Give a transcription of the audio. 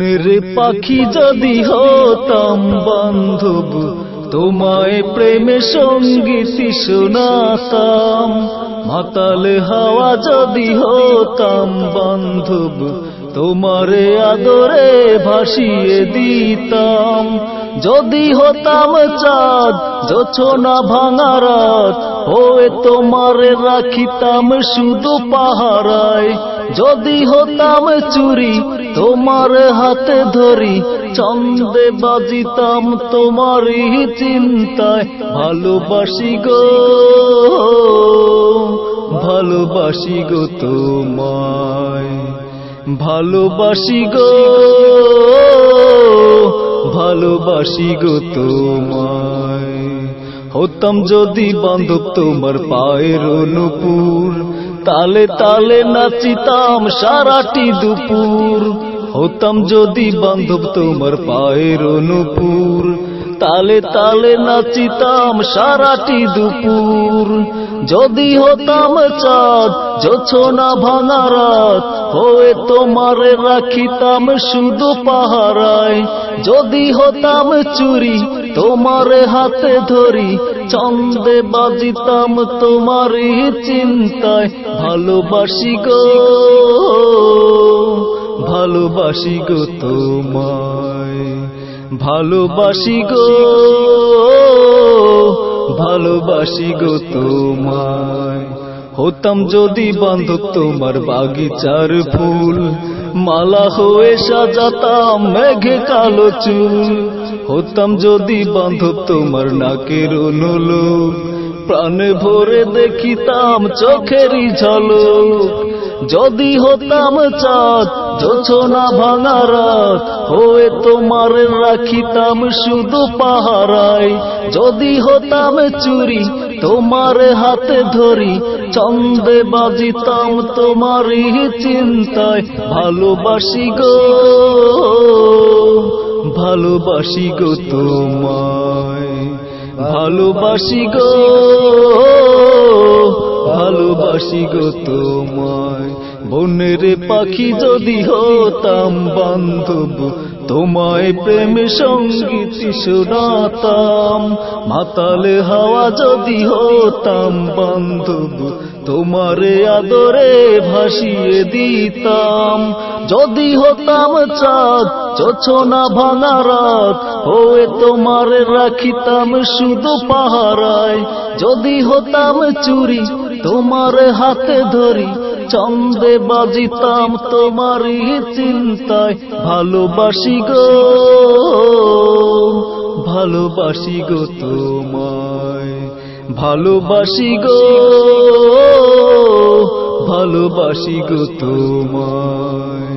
বনের পাখি যদি হতাম বান্ধব, তোমায় প্রেমে সঙ্গীতি শোনাতাম। মাতাল হাওয়া যদি হতাম বান্ধব, তোমারে আদরে ভাসিয়ে দিতাম। যদি হতাম চাঁদ যোছনা ভাঙা রাত ওয়ে তোমারে রাখিতাম শুধু পাহারায়। যদি হতাম চুরি, তোমার হাতে ধরি চন্দে বাজিতাম তোমারই চিন্তায়। ভালোবাসি গো ভালোবাসি গো তোমায়, ভালোবাসি গো। ভালোবাসি গো তোমায়। হতাম যদি বান্ধব তোমার পায়ের অনুপুর, তালে তালে নাচিতাম সারাটি দুপুর। হতাম যদি বান্ধব তোমার পায়ের অনুপুর তালে তালে নাচিতাম সারাটি দুপুর। যদি হতাম চাঁদ যোছনা ভাঙা রাত, হয়ে তোমারে রাখিতাম শুধু পাহারায়। যদি হতাম চুরি, তোমারে হাতে ধরি চন্দে বাজিতাম তোমারই চিন্তায়। ভালোবাসি গো ভালোবাসি গো তোমায়। ভালোবাসি গো ভালোবাসি গো তোমায়। হতাম যদি বান্ধব তোমার বাগিচার ফুল, মালা হয়ে সাজাতাম মেঘে কালো চুল। হতাম যদি বান্ধব তোমার নাকের অনুলোক, প্রাণে ভরে দেখিতাম চোখেরই ঝলক। যদি হতাম চাঁদ যোছনা ভাঙা রাত হয়ে তোমার রাখিতাম শুধু পাহারায় যদি হতাম চুরি, তোমার হাতে ধরি, চন্দে বাজিতাম তোমারই চিন্তায়। ভালোবাসি গো ভালোবাসি গো তোমায়, ভালোবাসি গো। ভালোবাসি গো তোমায়। বনের পাখি যদি হতাম বান্ধব, তোমায় প্রেম সংগীত শোনাতাম। মাতালে হাওয়া যদি হতাম বান্ধব, তোমারে আদরে ভাসিয়ে দিতাম। যদি হতাম চাঁদ যোছনা ভাঙা রাত, হয়ে তোমারে রাখিতাম শুধু পাহারায়। যদি হতাম চুরি তোমার হাতে ধরি, চন্দে বাজিতাম তোমারই চিন্তায়। ভালোবাসি গো ভালোবাসি গো তোমায়। ভালোবাসি গো ভালোবাসি গো তোমায়।